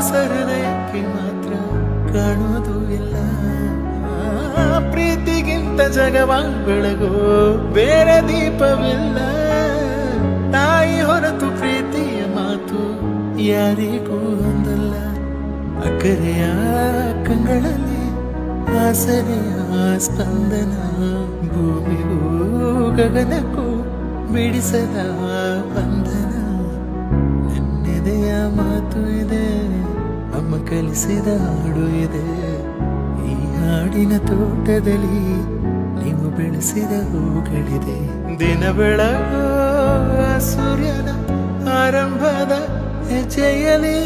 ಸಹೃದಯಕ್ಕೆ ಮಾತ್ರ ಕಾಣೋದು ಇಲ್ಲ. ಪ್ರೀತಿಗಿಂತ ಜಗವ ಬೆಳಗೋ ಬೇರೆ ದೀಪವಿಲ್ಲ. ತಾಯಿ ಹೊರತು ಪ್ರೀತಿಯ ಮಾತು ಯಾರಿಗೂ ಒಂದಲ್ಲ ಅಕ್ಕರೆಯ ಕಂಗಳಲ್ಲಿ ಆಸರೆಯ ಸ್ಪಂದನ. ಭೂಮಿಗೂ ಗಗನಕ್ಕೂ ಬಿಡಿಸದ ನನ್ನೆದೆಯ ಮಾತು ಇದೆ, ಅಮ್ಮ ಕಲಿಸಿದ ಹಾಡು ಇದೆ. ಈ ಹಾಡಿನ ತೋಟದಲ್ಲಿ ನೀವು ಬೆಳೆಸಿದ ಹೂಗಳಿದೆ. ದಿನ ಸೂರ್ಯನ ಆರಂಭದ ಹೆಜ್ಜೆಯಲಿ